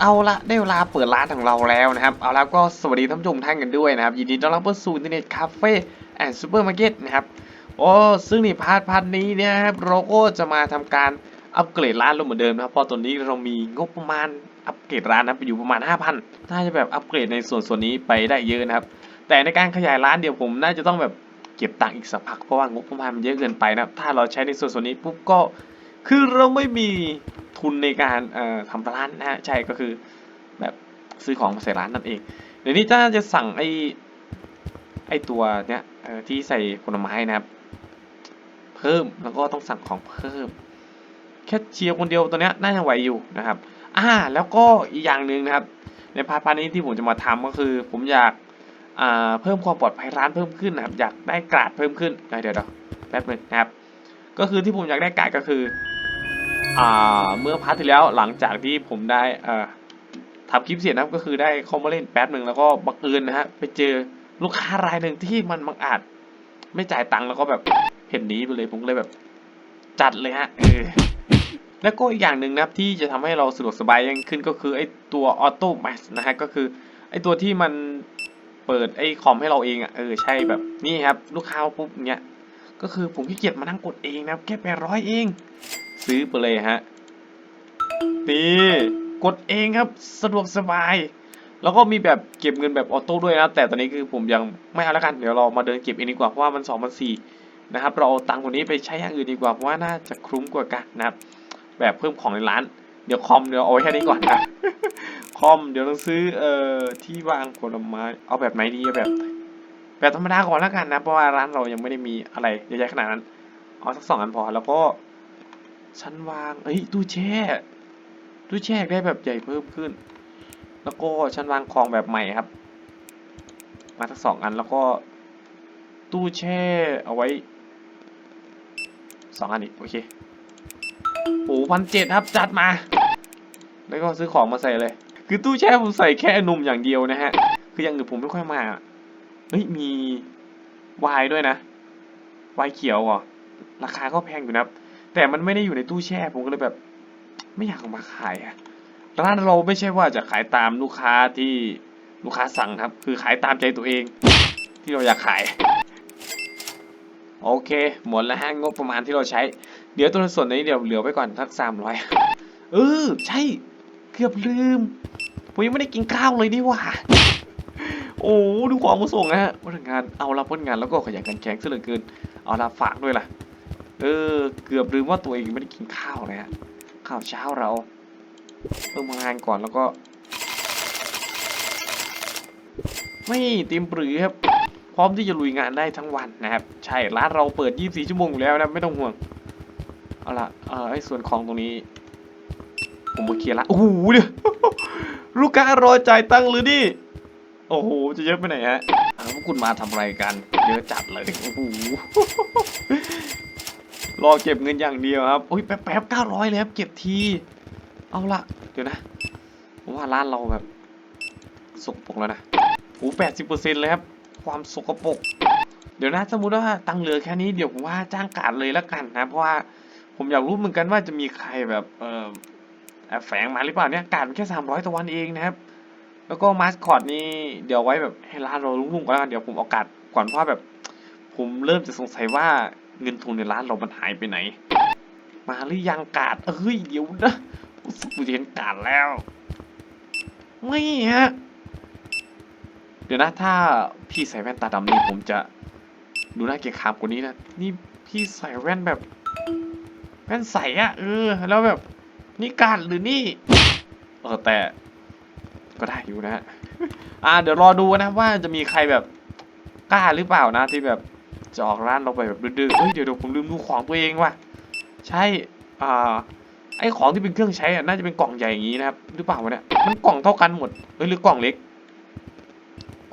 เอาละได้เวลาเปิดร้านของเราแล้วนะครับ เอาแล้วก็สวัสดีท่านผู้ชมท่านกันด้วยนะครับ ยินดีต้อนรับเข้าสู่อินเทอร์เน็ตคาเฟ่แอนด์ซูเปอร์มาร์เก็ตนะครับโอ้ซึ่งในพาร์ทพาร์ทนี้เนี่ยครับเราก็จะมาทำการอัปเกรดร้านเราเหมือนเดิมนะครับเพราะตอนนี้เรามีงบประมาณอัปเกรดร้านนะไปอยู่ประมาณ 5,000น่าจะแบบอัปเกรดในส่วนส่วนนี้ไปได้เยอะนะครับ แต่ในการขยายร้านเดี๋ยวผมน่าจะต้องแบบเก็บตังค์อีกสักพักเพราะว่างบประมาณมันเยอะเกินไปนะถ้าเราใช้ในส่วนส่วนนี้ปุ๊บก็ คือเราไม่มีทุนในการทำร้านนะฮะใช่ก็คือแบบซื้อของมาใส่ร้านนั่นเองเดี๋ยวนี้ถ้าจะสั่งไอ้ไอ้ตัวเนี้ยที่ใส่ผลไม้นะครับ เพิ่มแล้วก็ต้องสั่งของเพิ่ม แค่เชียร์คนเดียวตัวเนี้ยน่าจะไหวอยู่นะครับอ่าแล้วก็อีกอย่างหนึ่งนะครับ ในพาร์ทนี้ที่ผมจะมาทำก็คือ ผมอยากเพิ่มความปลอดภัยร้านเพิ่มขึ้นนะครับ อยากได้กราดเพิ่มขึ้นเดี๋ยวเดี๋ยวแป๊บนึงนะครับ ก็คือที่ผมอยากได้กราดก็คือ อ่า เมื่อพาร์ทที่แล้วหลังจากที่ผมได้อ่อทำคลิปเสร็จนะครับก็คือได้เข้ามาเล่นแป๊บหนึ่งแล้วก็บังเอิญนะฮะไปเจอลูกค้ารายหนึ่งที่มันบังอาจ ไม่จ่ายตังค์แล้วก็แบบเห็นหนีไปเลยผมเลยแบบ จัดเลยฮะเออแล้วก็อีกอย่างหนึ่งนะครับที่จะทำให้เราสะดวกสบายยิ่งขึ้นก็คือไอ้ตัวออโต้แมสนะฮะก็คือไอ้ตัวที่มันเปิดไอ้คอมให้เราเองอะเออใช่แบบนี่ครับ ลูกค้าปุ๊บเนี้ย ก็คือผมขี้เกียจมานั่งกดเองนะครับแค่แปดร้อยเอง ซื้อไปเลยฮะนี่กดเองครับสะดวกสบาย แล้วก็มีแบบเก็บเงินแบบออโต้ด้วยนะแต่ตอนนี้คือผมยังไม่เอาแล้วกันเดี๋ยวเรามาเดินเก็บเองดีกว่าเพราะว่ามันสองพันสี่นะครับเราเอาตังค์คนนี้ไปใช้อย่างอื่นดีกว่าเพราะว่าน่าจะคุ้มกว่ากันนะครับแบบเพิ่มของในร้าน เดี๋ยวคอมเดี๋ยวเอาไว้แค่นี้ก่อนนะคอมเดี๋ยวต้องซื้อเอ่อที่วางผลไม้เอาแบบไหนดีเอาแบบ แบบธรรมดาก่อนแล้วกันนะ เพราะว่าร้านเรายังไม่ได้มีอะไรเยอะแยะขนาดนั้น เอาสักสองอันพอ แล้วก็ชั้นวาง เอ้ยตู้แช่ ตู้แช่ได้แบบใหญ่เพิ่มขึ้น แล้วก็ชั้นวางของแบบใหม่ครับ มาทั้งสองอันแล้วก็ ตู้แช่เอาไว้สองอันอีกโอเคโอ้พันเจ็ดครับจัดมา แล้วก็ซื้อของมาใส่เลย คือตู้แช่ผมใส่แค่นมอย่างเดียวนะฮะ คืออย่างอื่นผมไม่ค่อยมา เฮ้ยมีวน์ด้วยนะวน์เขียวเหรอราคาก็แพงอยู่นะแต่มันไม่ได้อยู่ในตู้แช่ผมก็เลยแบบ ไม่อยากเอามาขายอะร้านเราไม่ใช่ว่าจะขายตามลูกค้าที่ลูกค้าสั่งครับ คือขายตามใจตัวเอง ที่เราอยากขาย โอเค หมดแล้วฮะงบประมาณที่เราใช้ เดี๋ยวตัวส่วนนี้เดี๋ยวเหลือไว้ก่อนทักสามร้อยเออใช่ เกือบลืมผมยังไม่ได้กินข้าวเลยนี่ว่า โอ้ดูความมาส่งนะฮะพนักงานเอารับพนักงานแล้วก็ขยันกันแข็งซะเหลือเกิน เอาละฝากด้วยล่ะ เออ เกือบลืมว่าตัวเองไม่ได้กินข้าวเลยฮะข้าวเช้าเราเพิ่มงานก่อนแล้วก็ ไม่เตรียมปรือครับ พร้อมที่จะลุยงานได้ทั้งวันนะครับ ใช่ร้านเราเปิด 24 ชั่วโมงอยู่แล้วนะไม่ต้องห่วง เอาละเออไอ้ส่วนของตรงนี้ ผมมาเคลียร์ละโอ้โหเดี๋ยวลูกค้ารอจ่ายตังค์หรือนี่ โอ้โห จะเยอะไปไหนฮะอ้าวพวกคุณมาทำอะไรกัน เยอะจัดเลย โอ้โห รอเก็บเงินอย่างเดียวครับ โอ้ยแป๊บแป๊บเก้าร้อยเลยครับ เก็บที เอาละเดี๋ยวนะผมว่าร้านเราแบบสกปรกแล้วนะโอ้แปดสิบเปอร์เซ็นต์เลยครับ ความสกปรก เดี๋ยวนะสมมติว่าตังค์เหลือแค่นี้เดี๋ยวผมว่าจ้างการเลยแล้วกันนะ เพราะว่าผมอยากรู้เหมือนกันว่าจะมีใครแบบเออแอบแฝงมาหรือเปล่าเนี่ยการมันแค่สามร้อยต่อวันเองนะครับ แล้วก็มาสคอตนี่เดี๋ยวไว้แบบให้ร้านเราลุ่งๆก่อนแล้วกันเดี๋ยวผมเอากัดก่อนเพราะแบบ ผมเริ่มจะสงสัยว่าเงินทุนในร้านเรามันหายไปไหน มาหรือยังกาดเอ้ยเดี๋ยวนะรู้สึกกูจะเห็นกาดแล้ว ไม่ฮะเดี๋ยวนะถ้าพี่ใส่แว่นตาดำนี่ผมจะดูน่าเกลียดขามกว่านี้นะนี่พี่ใส่แว่นแบบ แว่นใสอะเออ แล้วแบบ นี่การหรือนี่ เออแต่ ก็ได้อยู่นะฮะอ่าเดี๋ยวรอดูนะว่าจะมีใครแบบกล้าหรือเปล่านะที่แบบจะออกร้านเราไปแบบดื้อเฮ้ยเดี๋ยวเดี๋ยวผมลืมดูของตัวเองว่ะใช่อ่าไอของที่เป็นเครื่องใช้อะน่าจะเป็นกล่องใหญ่อย่างนี้นะครับหรือเปล่าวะเนี่ยมันกล่องเท่ากันหมดเอ้ยหรือกล่องเล็ก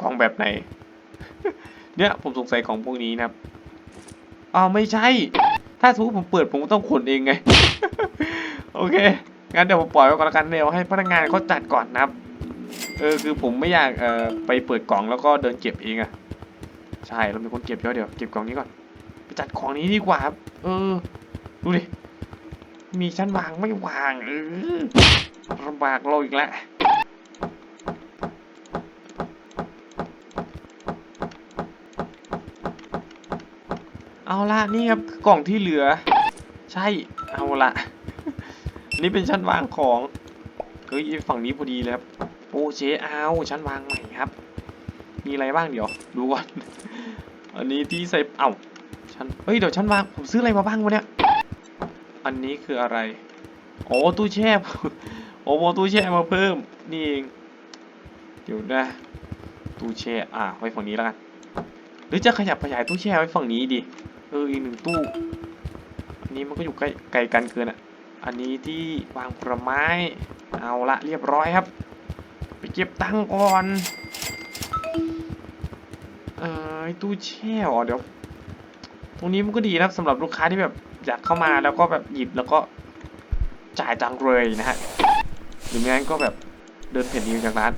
กล่องแบบไหน เนี่ยผมสงสัยของพวกนี้นะครับอ้าวไม่ใช่ ถ้าสมมติผมเปิดผมก็ต้องขนเองไง โอเคงั้นเดี๋ยวผมปล่อยไว้ก่อนละกันเดี๋ยวให้พนักงานเขาจัดก่อนนะครับ เออคือผมไม่อยากเอ่อไปเปิดกล่องแล้วก็เดินเก็บเองอะใช่เรามีคนเก็บเยอะเดี๋ยวเก็บกล่องนี้ก่อนไปจัดของนี้ดีกว่าครับเออ ดูดิมีชั้นวางไม่วางเออลำบากเราอีกแล้วเอาละนี่ครับกล่องที่เหลือ ใช่เอาละนี่เป็นชั้นวางของเฮ้ยฝั่งนี้พอดีเลยครับ โอเชเอาชั้นวางใหม่ครับ มีอะไรบ้างเดี๋ยว ดูก่อน อันนี้ที่ใส่เอ้าชั้นเฮ้ยเดี๋ยวชั้นวางผมซื้ออะไรมาบ้างวะเนี่ย อันนี้คืออะไรโอ้ตู้แช่โอ้โหตู้แช่มาเพิ่มนี่เองเดี๋ยวนะตู้แช่อ่าไว้ฝั่งนี้แล้วกันหรือจะขยับขยายตู้แช่ไว้ฝั่งนี้ดีเอออีกหนึ่งตู้อันนี้มันก็อยู่ใกล้ไกลกันเกินอะอันนี้ที่วางผลไม้เอาละเรียบร้อยครับ ไปเก็บตังค์ก่อน เอ่อไอตู้แช่อ๋อเดี๋ยว ตรงนี้มันก็ดีนะครับสำหรับลูกค้าที่แบบอยากเข้ามาแล้วก็แบบหยิบแล้วก็จ่ายตังค์เลยนะฮะ หรือไม่งั้นก็แบบเดินเพ่นดีจากร้าน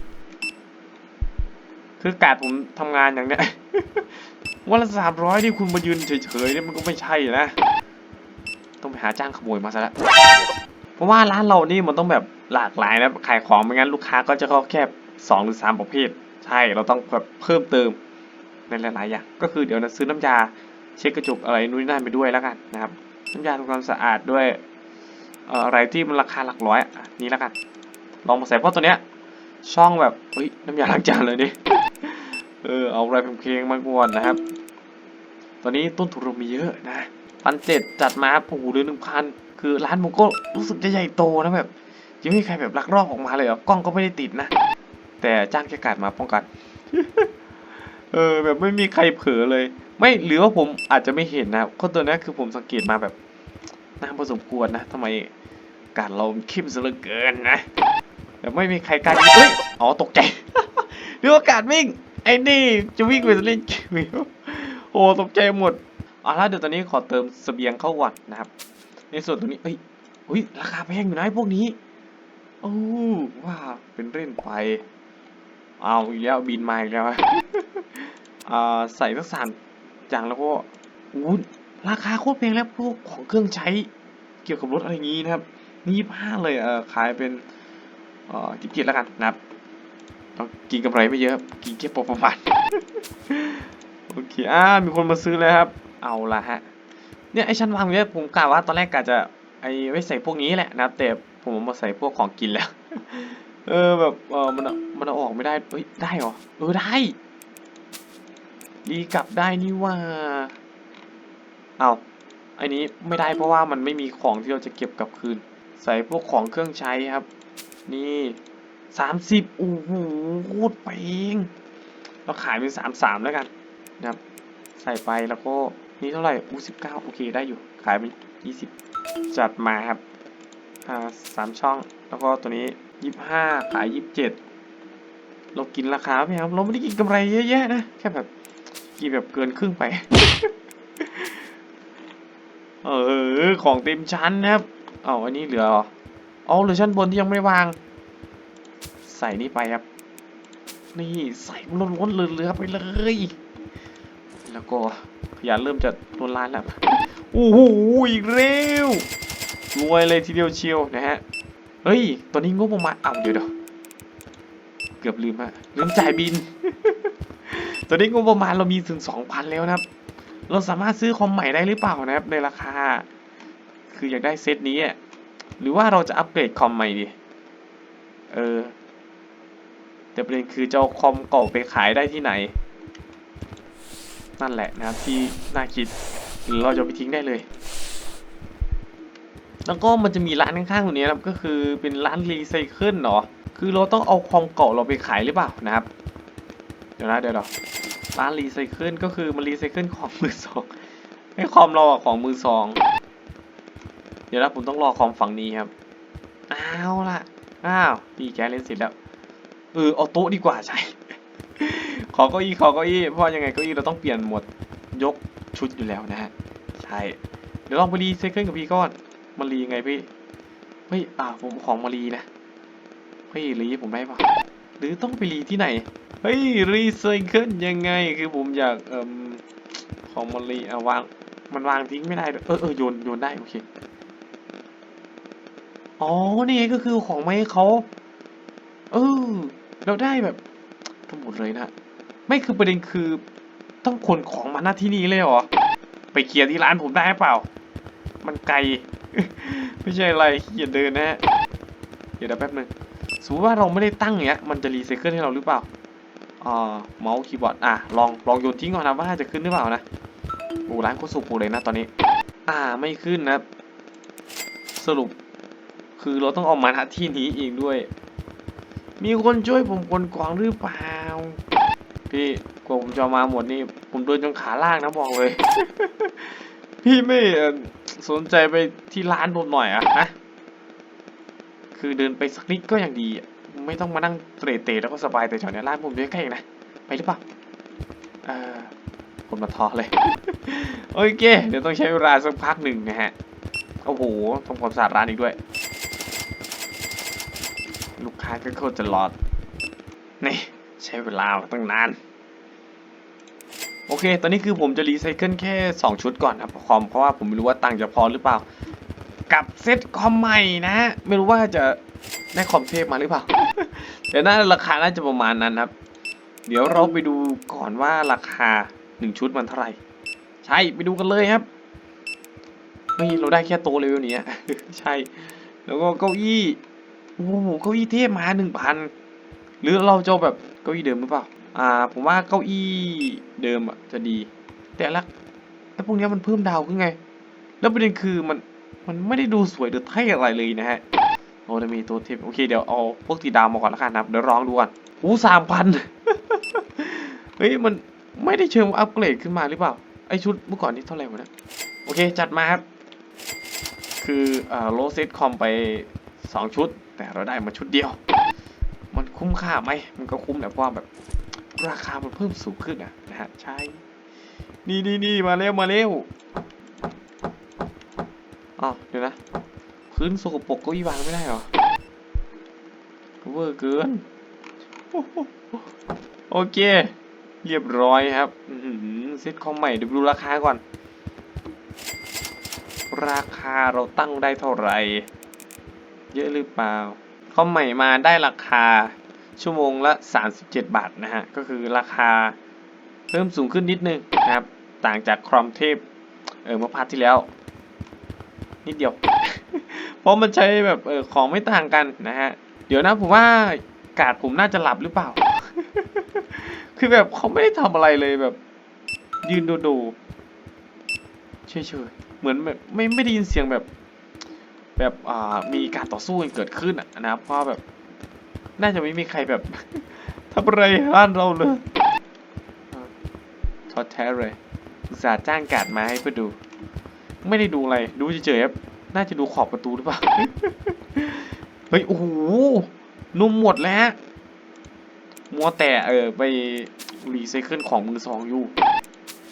คือการผมทำงานอย่างเนี้ยวันละสามร้อยที่คุณมายืนเฉยๆเนี่ยมันก็ไม่ใช่นะ ต้องไปหาจ้างขโมยมาซะละ เพราะว่าร้านเรานี่มันต้องแบบหลากหลายนะขายของไม่งั้นลูกค้าก็จะเข้าแค่สองหรือสามประเภท ใช่เราต้องแบบเพิ่มเติมในหลายๆอย่างก็คือเดี๋ยวนะซื้อน้ำยาเช็ดกระจกอะไรนู่นนนั่นไปด้วยแล้วกันนะครับ น้ำยาทำความสะอาดด้วยอะไรที่มันราคาหลักร้อยนี่แล้วกัน ลองมาใส่เพราะตัวเนี้ย ช่องแบบเฮ้ยน้ำยาล้างจานเลยนี่เออเอาอะไรเพลงๆมาก่อนนะครับ ตอนนี้ต้นทุนเรามีเยอะนะพันเจ็ดจัดมาโอ้โหเดือหนึ่งพัน คือร้านผมก็รู้สึกจะใหญ่โตนะแบบยังไม่มีใครแบบลักลอบออกมาเลยเหรอกล้องก็ไม่ได้ติดนะ แต่จ้างแค่กาดมาป้องกัน เออ แบบไม่มีใครเผลอเลย ไม่หรือว่าผมอาจจะไม่เห็นนะเพราะตัวนี้คือผมสังเกตมาแบบนานพอสมควรนะทำไมการเราเข้มซะเหลือเกินนะแบบไม่มีใครกล้ายิงเฮ้ยอ๋อตกใจหรือว่าการวิ่งไอ้นี่จะวิ่งไปเล่นเกมอีกโอ้ตกใจหมดเอาละเดี๋ยวตอนนี้ขอเติมเสบียงเข้าก่อนนะครับ ในส่วนตรงนี้เอ้ยอุ้ยราคาแพงอยู่นะพวกนี้โอ้ว้าเป็นเล่นไป เอาอีกแล้วบินมาอีกแล้วอ่าใส่สักสามอย่างแล้วก็อู้ราคาโคตรแพงแล้วพวกของเครื่องใช้เกี่ยวกับรถอะไรงี้นะครับนี่ยี่ห้าเลยเออขายเป็นเอ่อจิบจิตแล้วกันนะครับต้องกินกำไรไม่เยอะกินแค่พอประมาณโอเคอ่ามีคนมาซื้อแล้วครับ เอาละฮะ เนี่ยไอชั้นวางเนี่ยผมกะว่าตอนแรกกะจะไอไว้ใส่พวกนี้แหละนะครับแต่ผมมาใส่พวกของกินแล้ว เออแบบเออมันเอามันอออกไม่ได้เฮ้ยได้เหรอเออได้ดีกลับได้นี่ว่าเอาไอันนี้ไม่ได้เพราะว่ามันไม่มีของที่เราจะเก็บกลับคืน ใส่พวกของเครื่องใช้ครับ นี่สามสิบโอ้โหโคตรแพงเราขายเป็นสามสามแล้วกันนะครับ ใส่ไปแล้วก็ นี่เท่าไหร่อู้สิบเก้าโอเคได้อยู่ ขายเป็นยี่สิบจัดมาครับ อ่าสามช่อง แล้วก็ตัวนี้ยี่สิบห้าขายยี่สิบเจ็ดเรากินราคาไหมครับ เราไม่ได้กินกำไรเยอะแยะนะ แค่แบบกินแบบเกินครึ่งไป เออ ของเต็มชั้นนะครับ เอาอันนี้เหลือเอเอาเหลือชั้นบนที่ยังไม่วาง ใส่นี่ไปครับ นี่ใส่ล้นๆเลือๆไปเลย แล้วก็ ขยันเริ่มจะล้นล้านแล้วโอ้โหอีกเร็วรวยเลยทีเดียวเชียวนะฮะเฮ้ยตอนนี้งบประมาณเอาเดี๋ยวเดี๋ยวเกือบลืมอะลืมจ่ายบิน ตอนนี้งบประมาณเรามีถึงสองพันแล้วนะครับ เราสามารถซื้อคอมใหม่ได้หรือเปล่านะครับ ในราคา คืออยากได้เซตนี้หรือว่าเราจะอัปเกรดคอมใหม่ดีเออแต่ประเด็นคือจะเอาคอมเก่าไปขายได้ที่ไหน นั่นแหละนะครับที่น่าคิดหรือเราจะไปทิ้งได้เลย แล้วก็มันจะมีร้านข้างๆตรงนี้นะครับก็คือเป็นร้านรีไซเคิลเนาะคือเราต้องเอาคอมเก่าเราไปขายหรือเปล่านะครับ เดี๋ยวนะเดี๋ยวเดี๋ยวร้านรีไซเคิลก็คือมันรีไซเคิลของมือสองไอ้คอมเราอะของมือสอง เดี๋ยวนะผมต้องรอคอมฝั่งนี้ครับอ้าวล่ะอ้าวพี่แกเล่นเสร็จแล้วเออเอาโต๊ะดีกว่าใช่ ขอเก้าอี้ขอเก้าอี้เพราะยังไงเก้าอี้เราต้องเปลี่ยนหมดยกชุดอยู่แล้วนะฮะใช่เดี๋ยวลองไปรีไซเคิลกับพี่ก้อนมารียังไงพี่เฮ้ยอ่าผมของมารีนะเฮ้ยรีผมได้ปะหรือต้องไปรีที่ไหนเฮ้ยรีไซเคิลยังไงคือผมอยากเอ่มของมารีอะวางมันวางทิ้งไม่ได้เออเออโยนโยนได้โอเคอ๋อนี่ก็คือของไมาให้เขาเออเราได้แบบทั้งหมดเลยนะ ไม่คือประเด็นคือต้องขนของมาหน้าที่นี้เลยเหรอ ไปเคลียร์ที่ร้านผมได้เปล่า มันไกล ไม่ใช่อะไรอย่าเดินนะฮะเดี๋ยวเดี๋ยวแป๊บนึงสมมติว่าเราไม่ได้ตั้งเงี้ย มันจะรีไซเคิลให้เราหรือเปล่าอ่าเมาส์คีย์บอร์ดอะลองลองโยนทิ้งก่อนนะว่าจะขึ้นหรือเปล่านะโอ้ร้านโคตรสุกเลยนะตอนนี้ อ่าไม่ขึ้นนะสรุป คือเราต้องเอามาณที่นี้เองด้วย มีคนช่วยผมคนกวางหรือเปล่า พี่กว่าผมจะเอามาหมดนี่ผมเดินจนขาล่างนะบอกเลย พี่ไม่สนใจไปที่ร้านผมหน่อยอะฮะคือเดินไปสักนิดก็ยังดี ไม่ต้องมานั่งเตะเตะแล้วก็สบายแต่แถวเนี้ยร้านผมอยู่ใกล้ๆเองนะไปหรือเปล่าออคนมาทอเลยโอเค เดี๋ยวต้องใช้เวลาสักพักหนึ่งนะฮะโอ้โหทำความสะอาดร้านอีกด้วย ลูกค้าก็โคตรจะรอดนี่ ใช้เวลาตั้งนาน โอเค ตอนนี้คือผมจะรีไซเคิลแค่ 2 ชุดก่อนครับคอมเพราะว่าผมไม่รู้ว่าตังค์จะพอหรือเปล่า กับเซ็ตคอมใหม่นะ ไม่รู้ว่าจะได้คอมเทพมาหรือเปล่าเดี๋ยวน่าราคาน่าจะประมาณนั้นครับ เดี๋ยวเราไปดูก่อนว่าราคา 1 ชุดมันเท่าไหร่ ใช่ไปดูกันเลยครับเฮ้ยเราได้แค่โตะเลเวลนี้ใช่ แล้วก็เก้าอี้โอ้โหเก้าอี้เทพมาหนึ่งพัน หรือเราจะแบบเก้าอี้เดิมหรือเปล่า อ่า ผมว่าเก้าอี้เดิมอะจะดี แต่ละไอ้พวกเนี้ยมันเพิ่มดาวขึ้นไง แล้วประเด็นคือมันมันไม่ได้ดูสวยหรือเท่อะไรเลยนะฮะโอ้จะมีตัวเทปโอเคเดี๋ยวเอาพวกตีดาวมาก่อนแล้วกันนะเดี๋ยวลองดูก่อนอู้สามพันเฮ้ยมันไม่ได้เชิงอัปเกรดขึ้นมาหรือเปล่าไอชุดเมื่อก่อนนี่เท่าไหร่วะนะโอเคจัดมาครับ คืออ่าโลเซตคอมไปสองชุด แต่เราได้มาชุดเดียว คุ้มค่าไหมมันก็คุ้มแหละเพราะว่าแบบ ราคามันเพิ่มสูงขึ้นนะนะฮะใช่นี่นี่นี่มาเร็วมาเร็วอ๋อเดี๋ยวนะ พื้นสกปรกก็อีวางไม่ได้หรอเวอร์เกินโอเค เรียบร้อยครับเซ็ตคอมใหม่เดี๋ยวดูราคาก่อน ราคาเราตั้งได้เท่าไหร่ เยอะหรือเปล่าคอมใหม่มาได้ราคา ชั่วโมงละ 37 บาทนะฮะ ก็คือราคาเพิ่มสูงขึ้นนิดนึงนะครับ ต่างจากครอมเทพ เออเมื่อพาร์ทที่แล้ว นิดเดียว เพราะมันใช้แบบเออของไม่ต่างกันนะฮะ เดี๋ยวนะผมว่ากาดผมน่าจะหลับหรือเปล่า คือแบบเขาไม่ได้ทำอะไรเลยแบบ ยืนดูดูๆเฉยๆเหมือนแบบไม่ไม่ได้ยินเสียงแบบ แบบอ่ามีการต่อสู้เกิดขึ้นอะนะครับเพราะแบบ น่าจะไม่มีใครแบบทำอะไรร้านเราเลยอ่าท้อแท้เลยอุตส่าห์จ้างการดมาให้เพื่อดู ไม่ได้ดูอะไร ดูเฉยๆครับ น่าจะดูขอบประตูหรือเปล่า เฮ้ย โอ้โห นุ่มหมดแล้ว มัวแต่เออไปรีไซเคิลของมือสองอยู่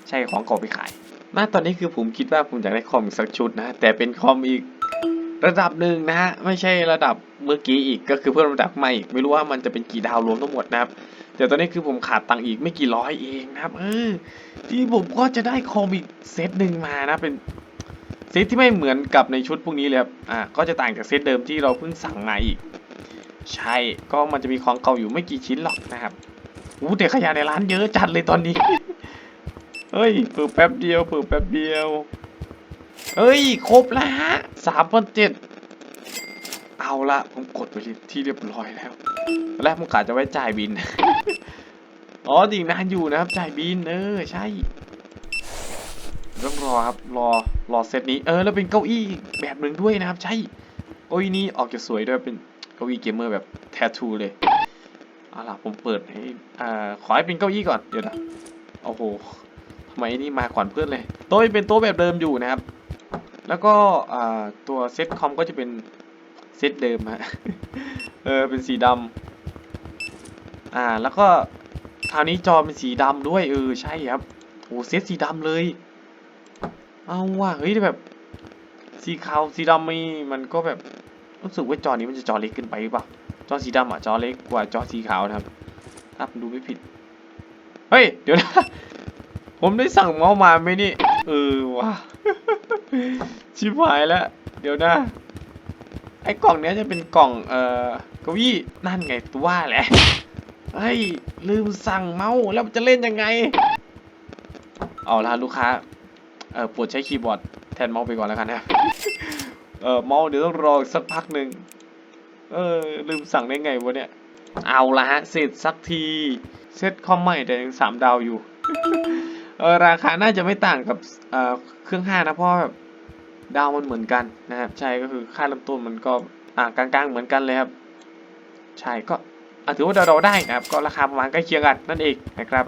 ใช่ของเก่าไปขายณตอนนี้คือผมคิดว่าผมอยากได้คอมอีกสักชุดนะ แต่เป็นคอมอีก ระดับหนึ่งนะฮะไม่ใช่ระดับเมื่อกี้อีกก็คือเพิ่มระดับใหม่อีกไม่รู้ว่ามันจะเป็นกี่ดาวรวมทั้งหมดนะครับแต่ตอนนี้คือผมขาดตังค์อีกไม่กี่ร้อยเองนะครับ เออ ที่ผมก็จะได้คอมอีกเซตหนึ่งมานะเป็นเซตที่ไม่เหมือนกับในชุดพวกนี้เลยครับอ่าก็จะต่างจากเซตเดิมที่เราเพิ่งสั่งมาอีก ใช่ก็มันจะมีของเก่าอยู่ไม่กี่ชิ้นหรอกนะครับอู้แต่ขยะในร้านเยอะจัดเลยตอนนี้เฮ้ยเปิดแป๊บเดียวเปิดแป๊บเดียว เฮ้ย ครบแล้วฮะสามพันเจ็ดเอาละผมกดไปที่เรียบร้อยแล้วตอนแรกผมกะจะไว้จ่ายบิน อ๋อจริงนานอยู่นะครับ จ่ายบิน เออ ใช่ ต้องรอครับ รอ รอเซตนี้ เออ แล้วเป็นเก้าอี้แบบหนึ่งด้วยนะครับ ใช่ เก้าอี้นี้ออกจะสวยด้วย เป็นเก้าอี้เกมเมอร์แบบแททูเลยเอาล่ะ ผมเปิดให้อ่าขอให้เป็นเก้าอี้ก่อน เดี๋ยวนะ โอ้โหทำไมนี่มาก่อนเพื่อนเลย โต๊ะเป็นโต๊ะแบบเดิมอยู่นะครับ แล้วก็ตัวเซตคอมก็จะเป็นเซตเดิมฮะ เออเป็นสีดำอ่าแล้วก็คราวนี้จอเป็นสีดำด้วยเออใช่ครับโอ้เซตสีดำเลย เอาว่ะเฮ้ยแบบสีขาวสีดำไม่มันก็แบบรู้สึกว่าจอนี้มันจะจอเล็กเกินไปหรือเปล่าจอสีดำอะจอเล็กกว่าจอสีขาวนะครับถ้าผมดูไม่ผิด เฮ้ย เดี๋ยวนะ ผมได้สั่งเมาส์มาไหมนี่ เออว่ะชิบหายแล้ว เดี๋ยวนะ ไอ้กล่องเนี้ยจะเป็นกล่องเอ่อเก้าอี้นั่นไงตัวว่าแหละเฮ้ยลืมสั่งเมาส์แล้วจะเล่นยังไง เอาละลูกค้าเออปวดใช้คีย์บอร์ดแทนเมาส์ไปก่อนแล้วกันนะเออเมาส์เดี๋ยวต้องรอสักพักหนึ่งเออลืมสั่งได้ไงวะเนี่ย เอาละฮะเสร็จสักทีเซตคอมใหม่แต่ยังสามดาวอยู่ เออราคาน่าจะไม่ต่างกับเเครื่องห้านะเพราะแบบดาวมันเหมือนกันนะครับ ใช่ก็คือค่าเริ่มต้นมันก็อ่ากลางๆเหมือนกันเลยครับ ใช่ก็ถือว่าเดาได้นะครับ ก็ราคาประมาณใกล้เคียงกันนั่นเองนะครับ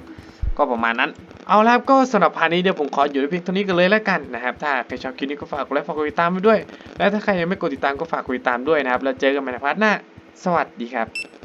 ก็ประมาณนั้น เอาละครับก็สำหรับพาร์ทนี้เดี๋ยวผมขออยู่ในเพียงเท่านี้กันเลยแล้วกันนะครับ ถ้าใครชอบคลิปนี้ก็ฝากกดไลค์ฝากกดติดตามไปด้วย และถ้าใครยังไม่กดติดตามก็ฝากกดติดตามด้วยนะครับ แล้วเจอกันใหม่ในพาร์ทหน้า สวัสดีครับ